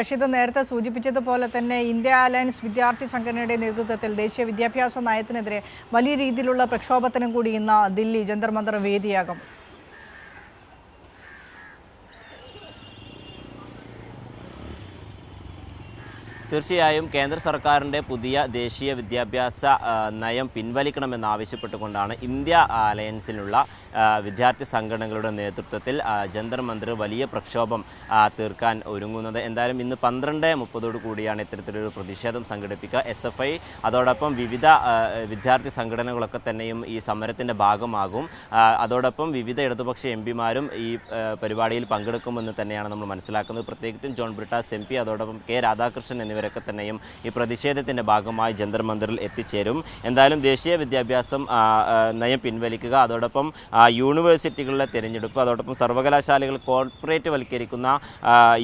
റഷീദ് നേരത്തെ സൂചിപ്പിച്ചതുപോലെ തന്നെ ഇന്ത്യ അലയൻസ് വിദ്യാർത്ഥി സംഘടനയുടെ നേതൃത്വത്തിൽ ദേശീയ വിദ്യാഭ്യാസ നയത്തിനെതിരെ വലിയ രീതിയിലുള്ള പ്രക്ഷോഭത്തിനും കൂടി ഇന്ന് ദില്ലി ജന്തർ മന്ദർ വേദിയാകും. തീർച്ചയായും കേന്ദ്ര സർക്കാരിന്റെ പുതിയ ദേശീയ വിദ്യാഭ്യാസ നയം പിൻവലിക്കണമെന്നാവശ്യപ്പെട്ടുകൊണ്ടാണ് ഇന്ത്യ അലയൻസിലുള്ള വിദ്യാർത്ഥി സംഘടനകളുടെ നേതൃത്വത്തിൽ ജന്തർ വലിയ പ്രക്ഷോഭം തീർക്കാൻ ഒരുങ്ങുന്നത്. എന്തായാലും ഇന്ന് പന്ത്രണ്ട് മുപ്പതോടു കൂടിയാണ് ഇത്തരത്തിലൊരു പ്രതിഷേധം സംഘടിപ്പിക്കുക. എസ് എഫ് ഐ അതോടൊപ്പം വിവിധ വിദ്യാർത്ഥി സംഘടനകളൊക്കെ തന്നെയും ഈ സമരത്തിന്റെ ഭാഗമാകും. അതോടൊപ്പം വിവിധ ഇടതുപക്ഷ എം പിമാരും ഈ പരിപാടിയിൽ പങ്കെടുക്കുമെന്ന് തന്നെയാണ് നമ്മൾ മനസ്സിലാക്കുന്നത്. പ്രത്യേകിച്ചും ജോൺ ബ്രിട്ടാസ് എം പി അതോടൊപ്പം കെ രാധാകൃഷ്ണൻ എന്നിവരൊക്കെ തന്നെയും ഈ പ്രതിഷേധത്തിന്റെ ഭാഗമായി ജന്തർ മന്ദിറിൽ എത്തിച്ചേരും. എന്തായാലും ദേശീയ വിദ്യാഭ്യാസം നയം പിൻവലിക്കുക അതോടൊപ്പം യൂണിവേഴ്സിറ്റികളിലെ തിരഞ്ഞെടുപ്പ് അതോടൊപ്പം സർവകലാശാലകൾ കോർപ്പറേറ്റ് വൽക്കരിക്കുന്ന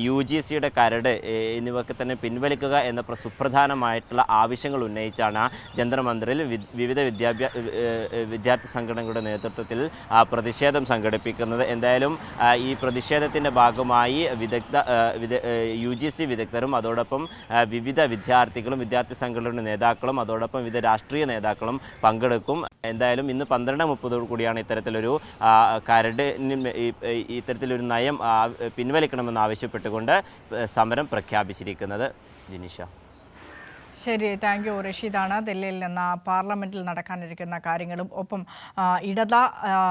യു ജി സിയുടെ കരട് എന്നിവയൊക്കെ തന്നെ പിൻവലിക്കുക എന്ന പ്ര- സുപ്രധാനമായിട്ടുള്ള ആവശ്യങ്ങൾ ഉന്നയിച്ചാണ് ജന്തർ മന്ദിറിൽ വിവിധ വിദ്യാഭ്യാസ വിദ്യാർത്ഥി സംഘടനകളുടെ നേതൃത്വത്തിൽ പ്രതിഷേധം സംഘടിപ്പിക്കുന്നത്. എന്തായാലും ഈ പ്രതിഷേധത്തിന്റെ ഭാഗമായി വിദഗ്ധ വിദ- യു ജി സി വിദഗ്ധരും അതോടൊപ്പം വിവിധ വിദ്യാർത്ഥികളും വിദ്യാർത്ഥി സംഘടനയുടെ നേതാക്കളും അതോടൊപ്പം വിവിധ രാഷ്ട്രീയ നേതാക്കളും പങ്കെടുക്കും. എന്തായാലും ഇന്ന് പന്ത്രണ്ട് മുപ്പതോടു കൂടിയാണ് ഇത്തരത്തിലൊരു കരടിന് ഇത്തരത്തിലൊരു നയം പിൻവലിക്കണമെന്ന് ആവശ്യപ്പെട്ടുകൊണ്ട് സമരം പ്രഖ്യാപിച്ചിരിക്കുന്നത്. ജിനിഷ. ശരി താങ്ക് യു റഷീദാണ് ദില്ലിയിൽ നിന്ന് പാർലമെന്റിൽ നടക്കാനിരിക്കുന്ന കാര്യങ്ങളും ഒപ്പം ഇടത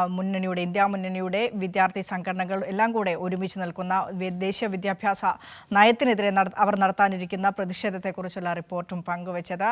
മുന്നണിയുടെ ഇന്ത്യ മുന്നണിയുടെ വിദ്യാർത്ഥി സംഘടനകൾ എല്ലാം കൂടെ ഒരുമിച്ച് നിൽക്കുന്ന ദേശീയ വിദ്യാഭ്യാസ നയത്തിനെതിരെ അവർ നടത്താനിരിക്കുന്ന പ്രതിഷേധത്തെക്കുറിച്ചുള്ള റിപ്പോർട്ടും പങ്കുവച്ചത്